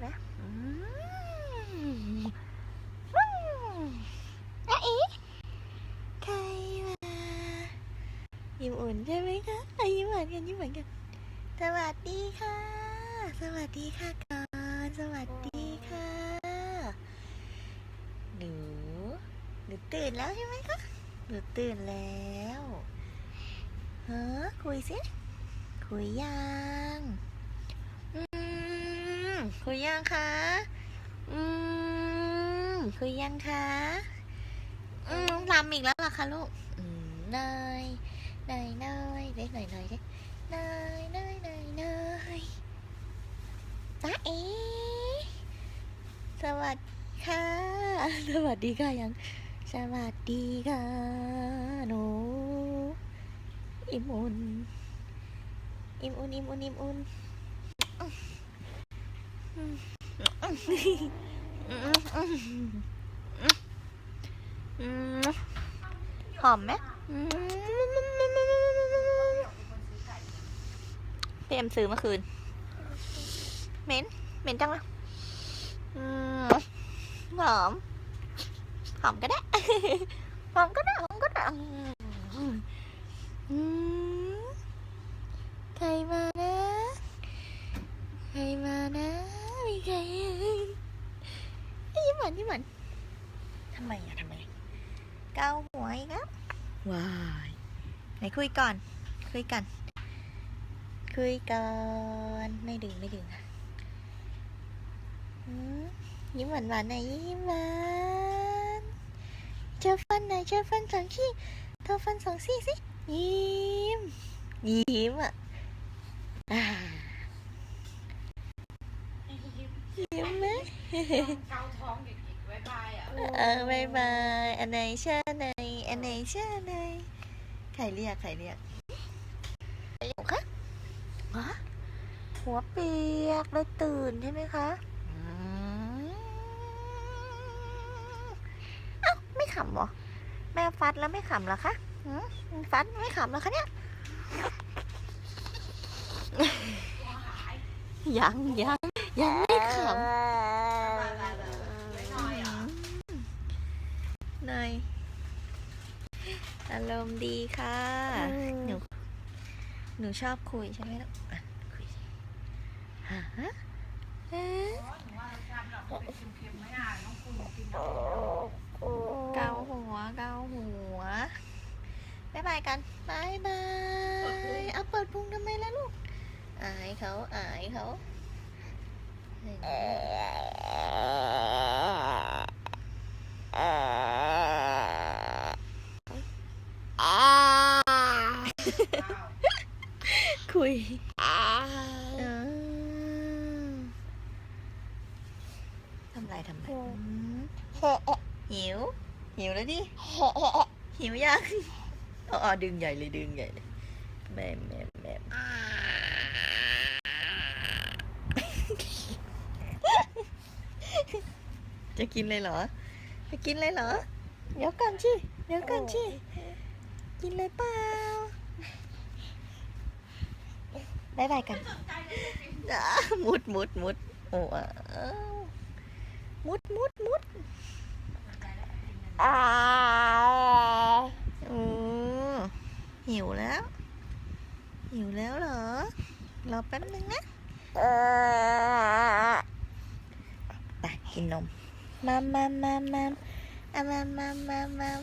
ไหมอืมอืมอะเอ๊ะใครมายิ้มอุ่นใช่ไหมคะอะยิ้มหวานกันยิ้มหวานกัน สวัสดีค่ะ สวัสดีค่ะก่อนสวัสดีค่ะ หนู หนูตื่นแล้วใช่ไหมคะ หนูตื่นแล้วเฮ้อคุยสิคุยยังอืม คุยยังคะ อืม คุยยังคะ อืมลำอีกแล้วเหรอคะลูก อืมเนยเนยเนยเด็กหน่อยหน่อยเด็กเนยเนยเนยเนยจ้าเอสวัสดีค่ะ สวัสดีค่ะยัง สวัสดีค่ะหนูอิมอุนอิมอุนอิมอุนอิมอุน หอมไหมอืมพี่เอ็มซื้อเมื่อคืน เหม็น เหม็นจังเลยอืมหอม หอมก็ได้ หอมก็ได้ หอมก็ได้อืมอืมใครมานะ ใครมานะ ยิ้มหวานยิ้มหวานทำไมอะทำไม เกาหัวอีกแล้วว้ายไหนคุยก่อน คุยกัน คุยก่อนไม่ดึงไม่ดึงอะอืมยิ้มหวานหวานๆหน่อยยิ้มหวานเจอฟันหน่อยเจอฟันสองซี่เธอฟันสองซี่สิยิ้มยิ้มอะอ่า ยิ้มไหมเกาท้องหยิกๆไว้บายอะเออบายบายอันไหนเชื่อไหนอันไหนเชื่อไหนใครเรียกใครเรียกใครอยู่คะฮะหัวเปียกเลยตื่นใช่ไหมคะอืมเอ้าไม่ขำเหรอ แม่ฟัดแล้วไม่ขำเหรอคะหืมฟัดไม่ขำเหรอคะเนี่ยยังยัง ยังไม่ขำเนยอารมณ์ดีค่ะ หนู หนูชอบคุยใช่ไหมลูกอะคุยสิฮะเอ๊ะเกาหัวเกาหัวบายบายกันบายบาย เอาเปิดพุงทำไมล่ะลูก อายเขาอายเขา คุยเออทำไรทำไรอืมหิว หิวแล้วดิ หิวยังอ๋อดึงใหญ่เลยดึงใหญ่เลยแม่แม่แม่ จะกินเลยเหรอ จะกินเลยเหรอ เดี๋ยวกันชิเดี๋ยวกันชิกินเลยเปล่าบายบายกันอ่ามุดมุดมุดโอ้อ้าวมุดมุดมุดอืมหิวแล้ว หิวแล้วเหรอ รอแป๊บนึงนะไปกินนม มามามามาอะมามามาม